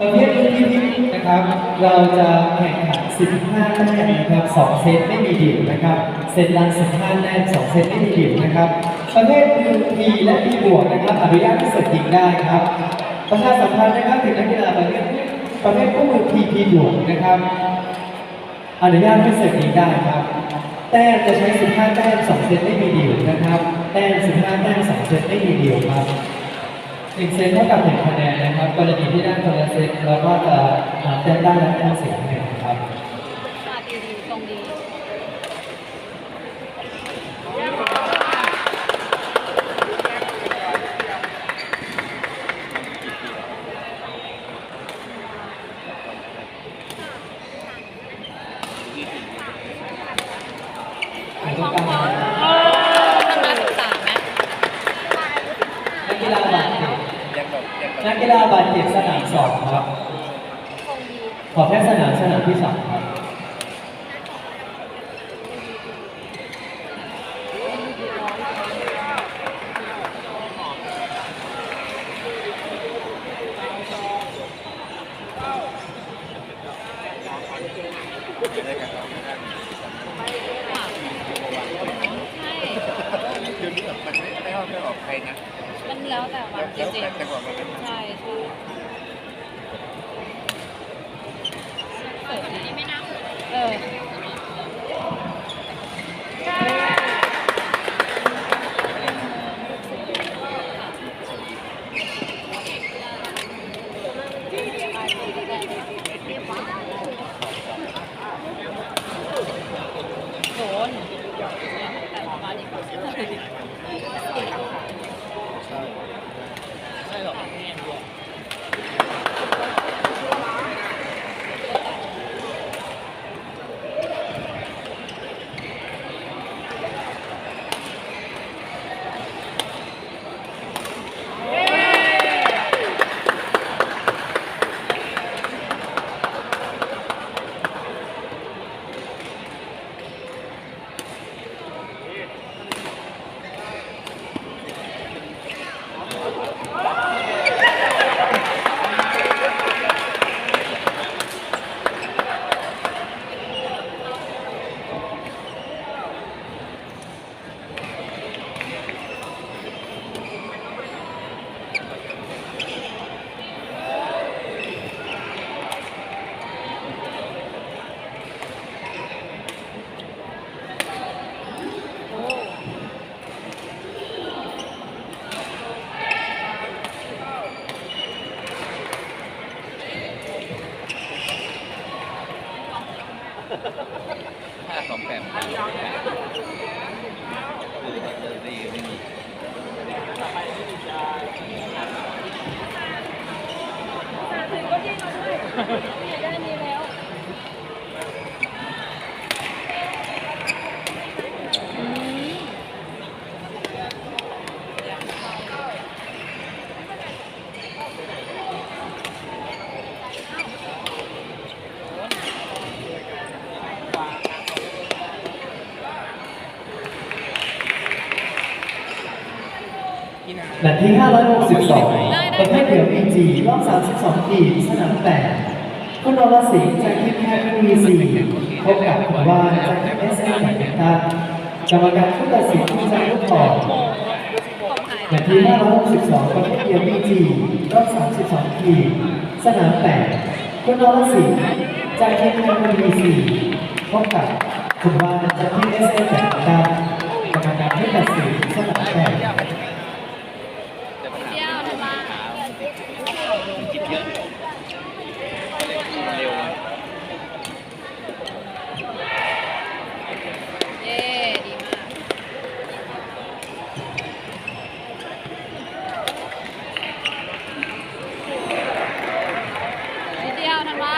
ประเภทนี้นะครับ เราจะแข่งขัน 15 แต้มนะครับ 2 เซตไม่มีดิวนะครับ เซตละ15 แต้ม 2 เซตไม่มีดิวนะครับ ประเภทมือ P และ P บวกนะครับ อนุญาตให้เสิร์ฟยิงได้ครับ ประชาสัมพันธ์นะครับถึงนักกีฬาประเภทประเภทคู่มือ P P บวกนะครับ อนุญาตให้เสิร์ฟยิงได้ครับ แต้มจะใช้ 15 แต้ม 2 เซตไม่มีดิวนะครับ แต้ม 15 แต้ม 2 เซตไม่มีดิวครับ หนึ่งเซตเท่ากับหนึ่งคะแนนนะครับกรณีที่ได้คนละเซตเราก็จะหาแต้มได้และแต้มเสียหนึ่งนะครับ มาดีดีตรงดี ผมต้องการ ทำมาศึกษาไหม นักกีฬาบาดเจ็บ ยังแบบยังแบบ นักกี ฬาบาดเจ็บสนามสองครับตรงดีขอแค่สนามสนามที่สอง ห้าสองแปดดีไม่มีได้นี้แล้ว ที่ 562ประเภทเดี่ยว PG รอบ 32 ทีสนามแปดคุณนรสิงห์จากทีมแพทย์วีซีพบกับคุณว่านจากเอสเอ็นแบดมินตันกรรมการผู้ตัดสินคุณจากลูกบอแมตช์ที่ 562 ประเภทเดียว PG รอบ 32 ทีสนามแปดคุณนรสิงห์จากทีมแพทย์วีซีพบกับคุณว่านจากทีมเอสเอ็นแบดมินตันกรรมการผู้ตัดสินสนามแปด แต่ปัญหา เที่ยวทำมา คิดเยอะเร็ว เย้ดีมากนิดเดียวทำมา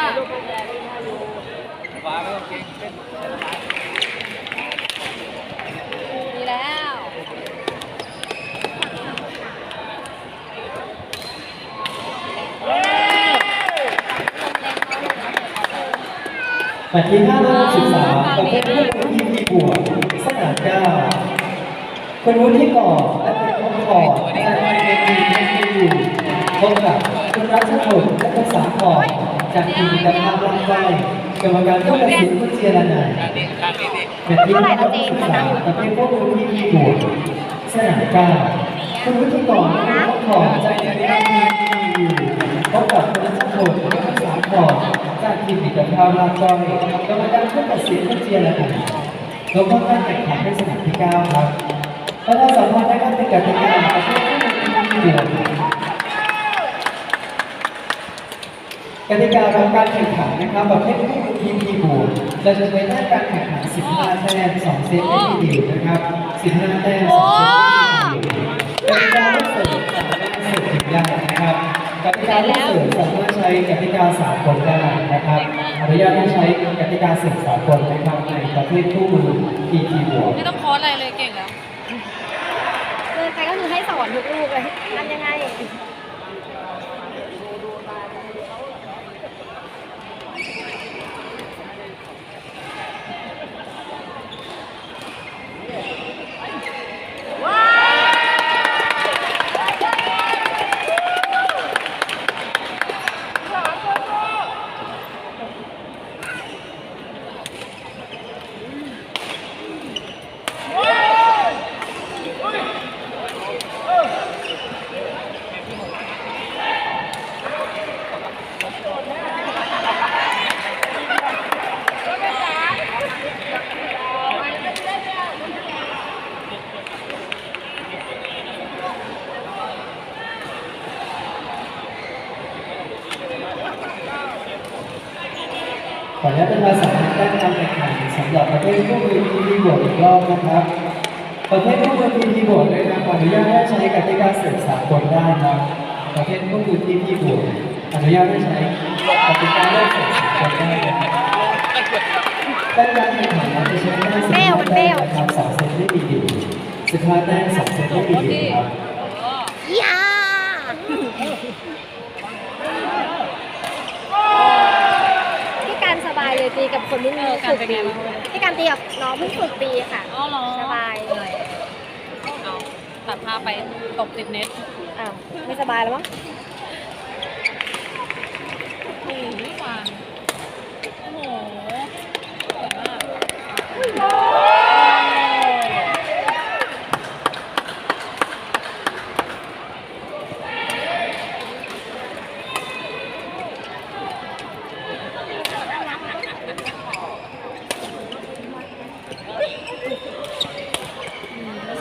ฟ้าไม่ต้องเก่งเล่น ดีแล้ว แมตช์ที่563ประเภทลูกทีมบวกสนาม9คนวุฒิก่อนและเป็นคนก่อนจากทีมเอ็นดีเอ็นดีพบกับคุณรัชพลและคุณสาครจากทีมมิตรภาพร่างกายกรรมการผู้ตัดสินคุณเจียรนันท์ข้างนี้ข้างนี้ดิเป็นที่นักศึกษาประเภทพวกมือที่มีบวกสนามเก้าคุณวุฒิกรและคุณขอจากทีมนักทีมที่มีอยู่พบกับคุณรัชพลและคุณสาครจากทีมมิตรภาพร่างกายกรรมการผู้ตัดสินคุณเจียรนันท์ลงเข้าการแข่งขันในสนามที่เก้าครับประชาสัมพันธ์นะครับเป็นกติกาประเภทพวกมือที่มีบวกกติกาของการแข่งขันนะครับประเภทผู้ทีมทีบูเราจะใช้หน้าการแข่งขัน 15 แต้ม 2 เซตไม่มีดิวนะครับ 15 แต้ม 2 เซตไม่มีดิ กติกาลูกเสิร์ฟสามารถใช้กติกาสากลได้นะครับอนุญาตให้ใช้กติกาเสิร์ฟสากลนะครับในประเภทคู่มือทีทีบวกไม่ต้องคอร์สอะไรเลยเก่งแล้วเกินไปก็คือให้สอนทุกลูกเลยทำยังไง ขออนุญาตเป็นภาษาแต้มการแข่งขันสำหรับประเภทคู่มือทีทีบวกอีกรอบนะครับ ประเภ ทคู่มือทีทีบวกเลยนะขออนุญาตให้ใช้กติกาเสริมสากลได้ครับประเภทคู่มือทีทีบวกอนุญาตให้ใช้กติกาเล่นเสริมสากลได้นะครับแต้มการแข่งขันเราจะใช้แต้สิบเบห้าลมันเบแต้ลมครับสองเซตไม่มีดิวสิบห้าแต้มสองเซตไม่มีดิวครับยาพี่การสบายเลยตีกับคนที่มีเออการฝึกเป็นไงตีพี่การตีกับน้องเพิ่งฝึกตีค่ะสบายเอา ตัดภาพไปตกติดเน็ตอ้าวไม่สบายแล้วมั้งโอ้ยฟางโอ้โหสวยมาก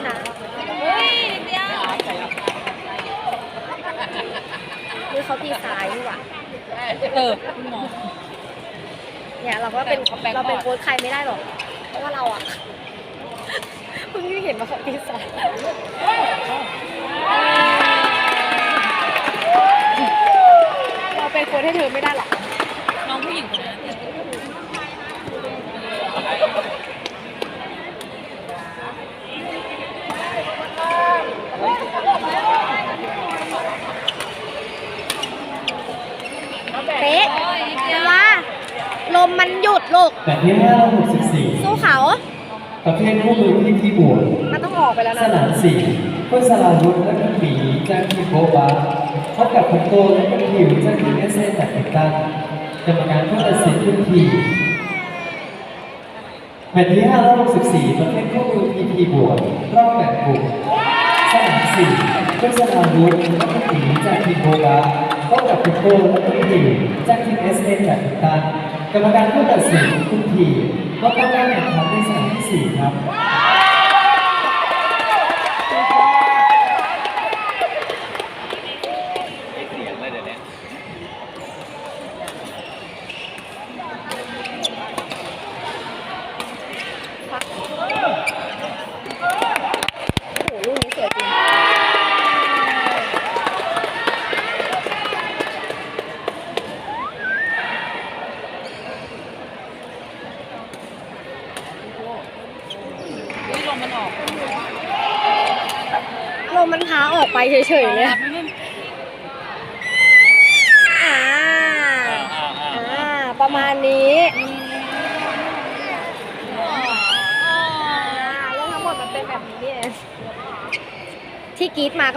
ช้า เฮ้ยนิดเดียว นี่เขาตีซ้ายนี่หว่า เออคุณหมอ เนี่ยเราก็เป็น เขา สต์ใครไม่ได้หรอก เพราะว่าเราอะ เพิ่งเห็นมาเขาตีซ้ายเราเป็นโค้ชให้เธอไม่ได้หรอก น้องผู้หญิงคนนั้น เป๊ะแต่ว่า ลมมันหยุดลูกแบบที่ห้าร้อยหกสิบสี่สู้เขา ประเภทคู่มือทีทีบวกมันต้องออกไปแล้วสนะนามสี่คุณสลาวุธและคุณหมีจากทีมโบบาพบกับคุณโตและคุณผิวจากทีมเอสเซนจากติดตั้งกรรมการผู้ตัดสินคุณทีแมตช์ที่564ประเภทคู่มือทีทีบวกรอบแบ่งกลุ่ม สนามสี่คุณสลาวุธและคุณหมีจากทีมโบบาพบกับคุณโตและคุณผิวจากทีมเอสเซนจากติดตั้ง กรรมการผู้ตัดสินคุณทีก็ต้องได้แข่งขันในสนามที่สี่ครับ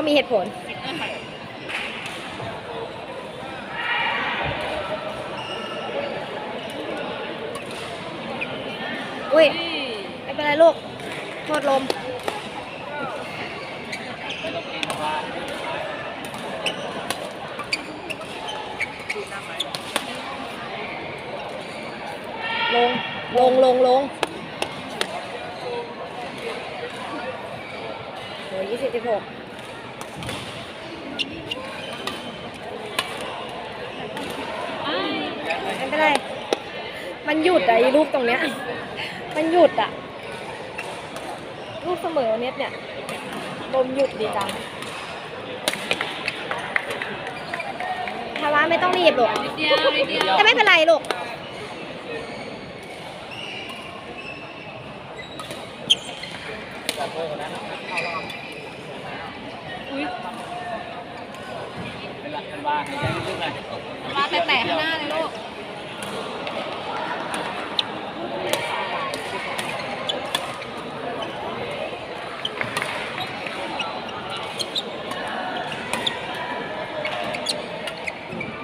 มีเหตุผล อุ้ย ไม่เป็นไรลูก โทษลม ไม่ต้องรีบหรอกนิดเดียวนิดเดียวแต่ไม่เป็นไรลูกอุ้ยเป็นหลักกันว่าให้ใจลึกๆหน่อยมาแตะๆข้างหน้าเลยลูก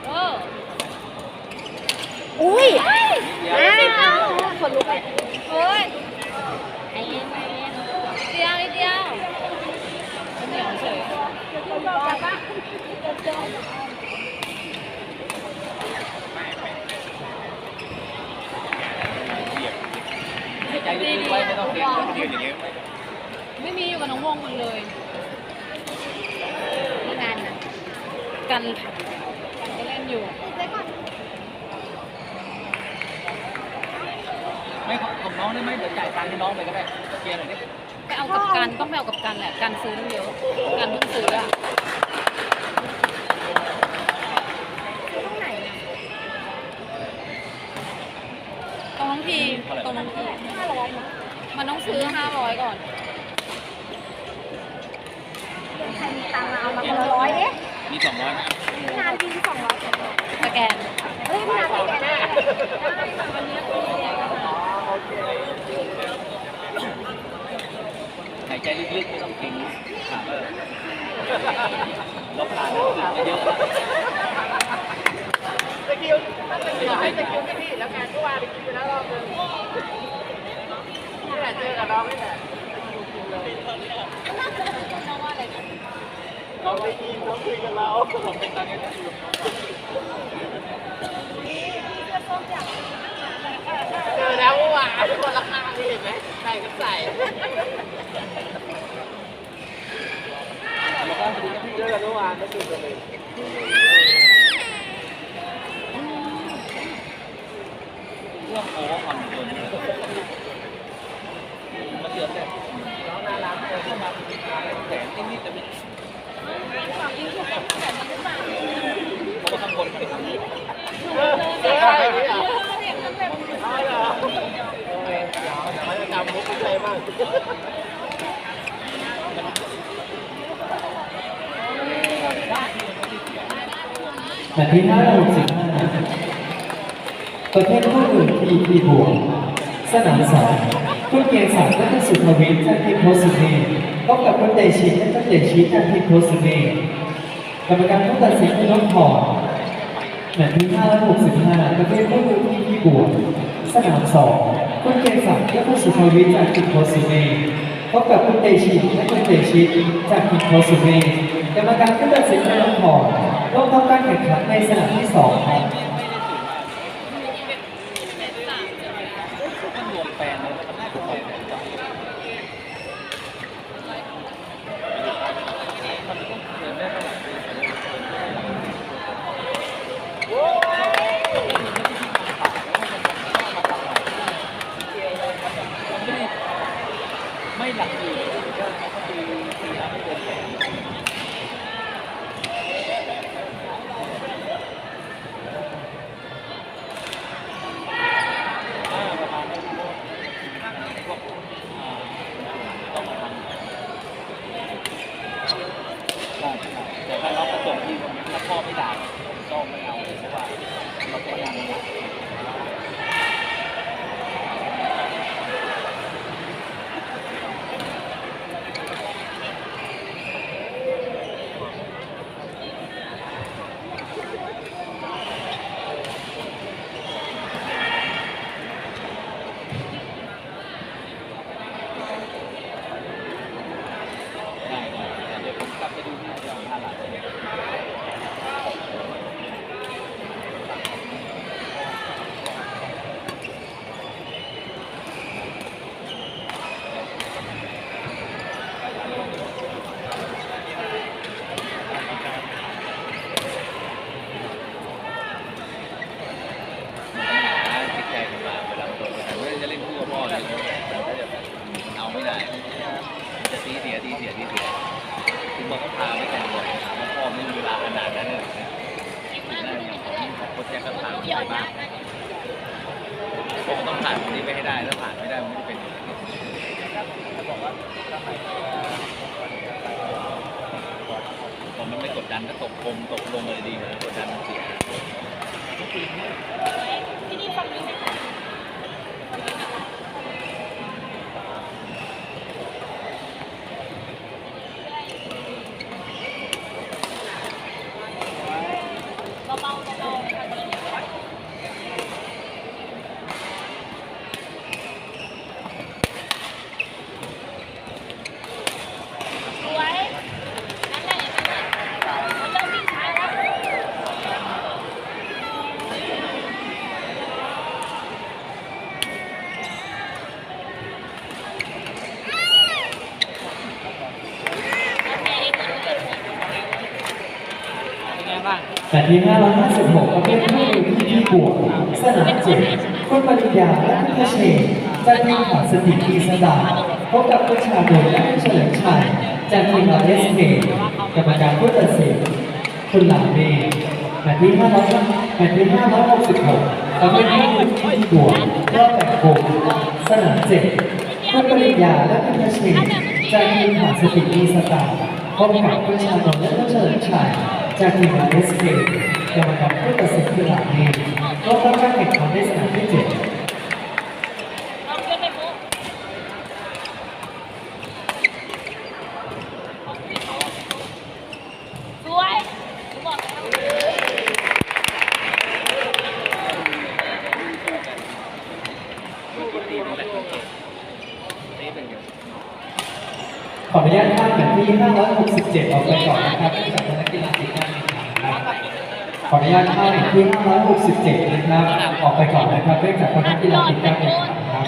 เออ อุ้ยอ้าวคนลุกเลยเฮ้ยไอ้เย็นไอ้เย็นเดียวเดียวเหนียวเฉยให้ใจลึกๆไว้ไม่ต้องเก่งยืนอย่างเงี้ยไม่มีอยู่กับน้องวงมันเลยนี่งานนะกันกันก็เล่นอยู่ ไม่ของ น้องได้ไหมเดี๋ยวจ่ายตังค์ให้น้องไปก็ได้เคลียร์หน่อยดิไปเอากับกันต้องไปเอากับกันแหละกันซื้อตั้งเยอะกันเพิ่งซื้ออะตรงไหนอะตรงน้องพีตรงน้องพีห้าร้อยมั้งมันต้องซื้อห้าร้อยก่อนใครมีตังค์มาเอามาคนละร้อยเอ๊ะมีสองร้อยไหมพี่นานจริงสองร้อยเจ็ดร้อยสแกนเฮ้ยพี่นานไปแกได้ได้ค่ะวันนี้คุยกัน หาย ใจลึกๆไม่ต้องเก่งค่ะลบผ่านสึกเยอะสกิลถ้าสกิลให้สกิลพี่แล้วงานก็วางไปกินไปแล้วรอบนึงนี่แหละเจอกับน้องนี่แหละน้องได้ยินน้องคุยกับเราผมเป็นตอนนี้ก็คือเจอแล้วเมื่อวานคนละข้างนี่เห็นไหมใส่ก็ใส่ เจอกันเมื่อวานไม่ตื่นเลยเรื่องโอ้ควาเกินมันเดือดแต่น้องน่ารักเลยที่มาแสนนิดๆแต่ไม่เขาข้างบนมันทำเจออะไร นี่อะเอาเหรอโอ้ยเดี๋ยวเดี๋ยวเขาจะจำมุกใครบ้าประเภทคู่อื่น EP บวกสนามสองคุณเกียรติศักดิ์และสุภวิทย์จากทีมโพสุเมย์พบกับคุณเตชิตและคุณเตชิตจากทีมโพสุเมย์กรรมการผู้ตัดสินคือน้องพอร์แมตช์ที่565ประเภทคู่อื่น EP บวกสนามสองคุณเกียรติศักดิ์และคุณสุภวิทย์จากทีมโพสุเมย์พบกับคุณเตชิตและคุณเตชิตจากทีมโพสุเมย์ กรรมการผู้ตัดสินคือน้องพอดลงทำการแข่งขันในสนามที่สองครับ บ้างแต่ที่556ประเภทผู้มีที่บวกสนามเจ็ดคุณปริญญาและคุณเชษจากทีมของสถิติสดาพบกับคุณชาดลและคุณเฉลิมชัยจากทีมเราเอสเคกรรมการผู้ตัดสินคุณหลานเมย์แต่ที่500แต่ที่566ประเภทผู้มีที่บวกรอบแบ่งกลุ่มสนามเจ็ดคุณปริญญาและคุณเชษจากทีมของสถิติสดาพบกับคุณชาดลและคุณเฉลิมชัย จากทีมงาน SK กรรมการผู้ตัดสินคือหลักเองก็ต้องการแข่งขันในสนามที่เจ็ด ขออนุญาตข้ามแบบที่ 567 ออกไปก่อนนะครับเนื่อจากนักกีฬาติดการแข่งขันนะครับขออนุญาตข้ามแบบที่ 567 นะครับ ออกไปก่อนนะครับเนื่องจากนักกีฬาติดการแข่งขันครับ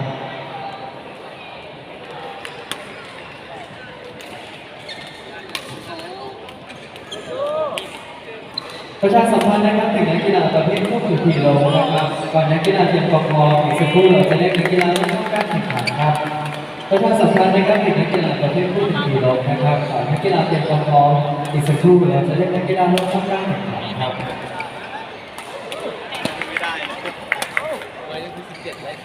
ประชาสัมพันธ์นะครับถึงนักกีฬาประเภทพวกถือกิโลนะครับก่อนนักกีฬาเตรียมกองกองอีกสักครู่เราจะเรียกนักกีฬาเข้าการแข่งขันครับ ประชาสัมพันธ์นะครับถึงนักกีฬาประเภทผู้ถือกิโลนะครับนักกีฬาเตรียมความพร้อมอีกสักครู่เราจะเล่นนักกีฬาเข้าการแข่งขันครับ ไม่ได้นะวัยยังคือสิบเจ็ดเลย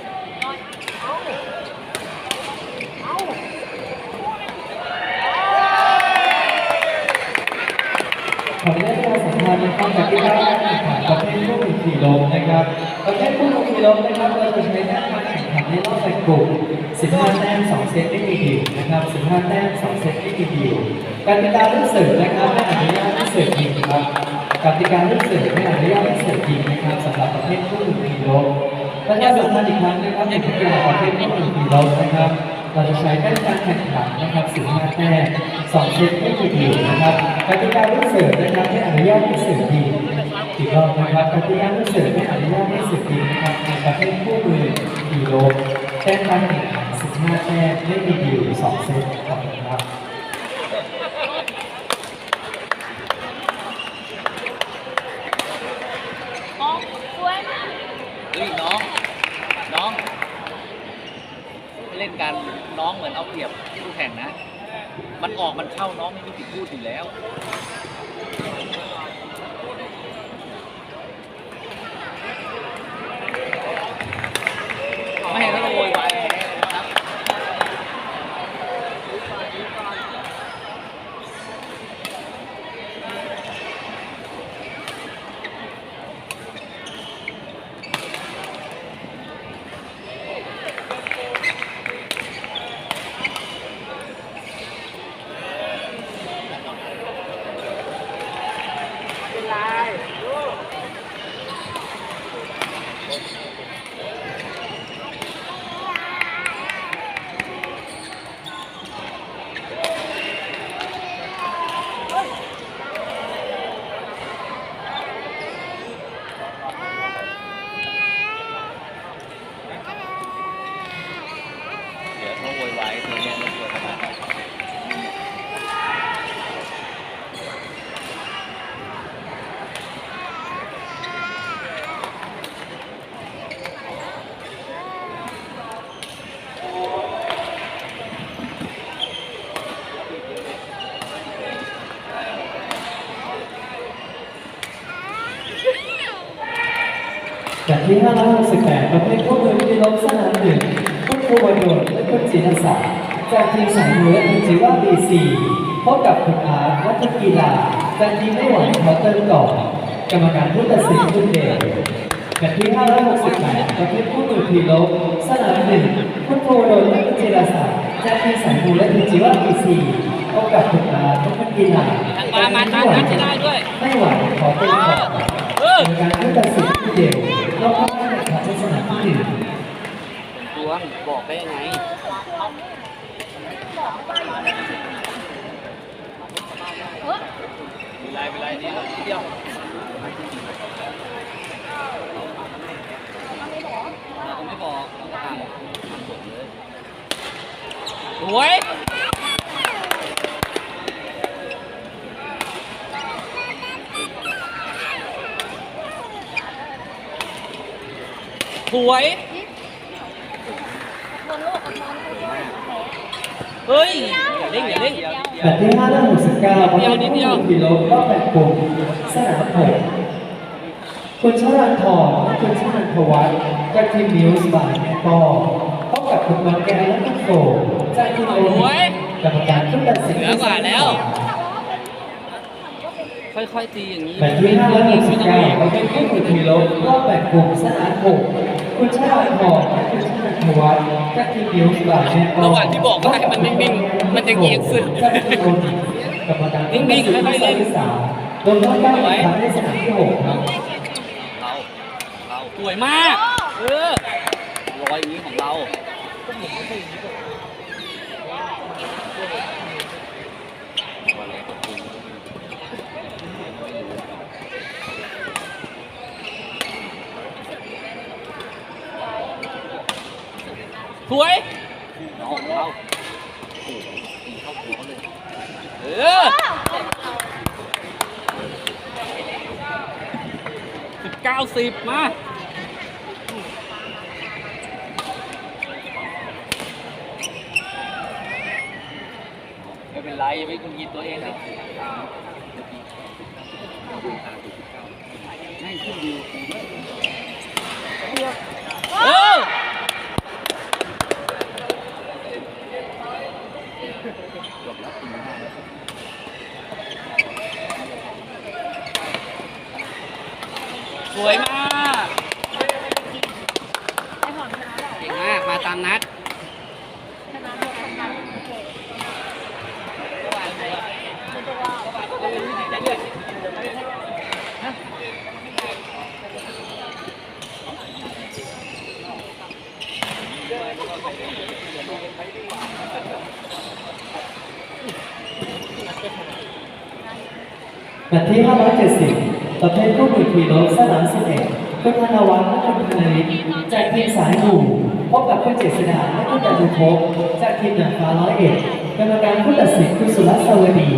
ขออนุญาตประชาสัมพันธ์นะครับนักกีฬาแข่งขันประเภทพวกถือกิโลนะครับ ประเภทพวกถือกิโลนะครับเราจะใช้แต้มการแข่งขันในรอบแบ่งกลุ่ม15 แต้ม 2 เซตไม่มีดิวนะครับ 15 แต้ม 2 เซตไม่มีดิวกติกาลูกเสิร์ฟนะครับไม่อนุญาตให้เสิร์ฟยิงครับกติกาลูกเสิร์ฟไม่อนุญาตให้เสิร์ฟยิงนะครับสำหรับประเภทผู้หนึ่งกิโลประชาสัมพันธ์อีกครั้งนะครับในกีฬาประเภทผู้หนึ่งกิโลนะครับ เราจะใช้แต้มการแข่งขันนะครับ15แต้ม2เซตไม่มีดิวนะครับกติกาลูกเสิร์ฟนะครับที่อนุญาตให้เสิร์ฟยิงอีกรอบนะครับกติกาลูกเสิร์ฟไม่อนุญาตให้เสิร์ฟยิงนะครับในประเภทคู่มือกิโลแต้มการแข่งขัน15แต้มไม่มีดิว2เซตขอบคุณครับ อ๋อสวยมาก เฮ้ยน้อง น้อง เล่นกันน้อง เปรียบคู่แข่งนะ มันออกมันเข้าน้องไม่มีสิทธิ์พูดอยู่แล้ว แบบที่ 568ประเภทคู่มือที่ลบสนามหนึ่งคุณครูวดลและคุณจีนศักดิ์จากทีมสายมือและทีมจีว่าบีซีพบกับคุณอาร์วัฒกีฬาจากทีมไม่หวังขอเติมก่อนกรรมการผู้ตัดสินคุณเดชแบบที่ 568ประเภทคู่มือทีลบสนามหนึ่งคุณครูวดลและคุณจีนศักดิ์จากทีมสายมือและทีมจีว่าบีซีพบกับคุณอาร์วัฒกีฬามามาตามไม่หวังขอเติมก่อนเออเป็นการผู้ตัดสินที่เดียวเราเข้ามาแข่งขันในสนามที่หนึ่ง ด วง บอกได้ยังไงเป็นไรเป็นไรนี่เดียวเราไม่บอกเราก็ทำทำผลเลยสวยสวย เฮ้ยอย่าเล่นอย่าเล่นแบบที่5และ69ประเภทผู้หญิงกิโลรอบแบ่งกลุ่มสนามหกคุณชลันทรและคุณชลันทวัฒน์จากทีมนิวส์บายแม่ปอพบกับคุณมันแกนและคุณโฟจากทีมโอโอ้ยกรรมการผู้ตัดสินเหนือกว่าแล้ว ค่อยๆตีอย่างนี้แบบที่5และ69ประเภทผู้หญิงกิโลรอบแบ่งกลุ่มสนามหกคุณชลันทรและคุณชลันทวัฒน์จากทีมนิวส์บายแม่ปอระหว่างที่บอกว่าให้มันนิ่งๆมันจะเอียงสุดกรรมการนิ่งๆค่อยๆเล่นสามรวมทั้งการแข่งขันในสนามที่หกครับเราเราสวยมากเออรอยอย่างนี้ของเรา สวยน้องเราโอ้โหตีเออสิบเก้าสิบมาไม่เป็นไรอย่าไปกุนกินตัวเองสิให้ขึ้นวิวเออ สวยมากเก่งมาก มาตามนัด แบบที่ 570 ประเภทคู่มือทีรถสนาม11คุณธนวัฒน์และคุณธนฤทธิ์จากทีมสายหนุ่มพบกับคุณเจษดาและคุณดานุภพจากทีมหนังฟ้าร้อยเอ็ดกรรมการผู้ตัดสินคุณสุรัตน์สวัสดี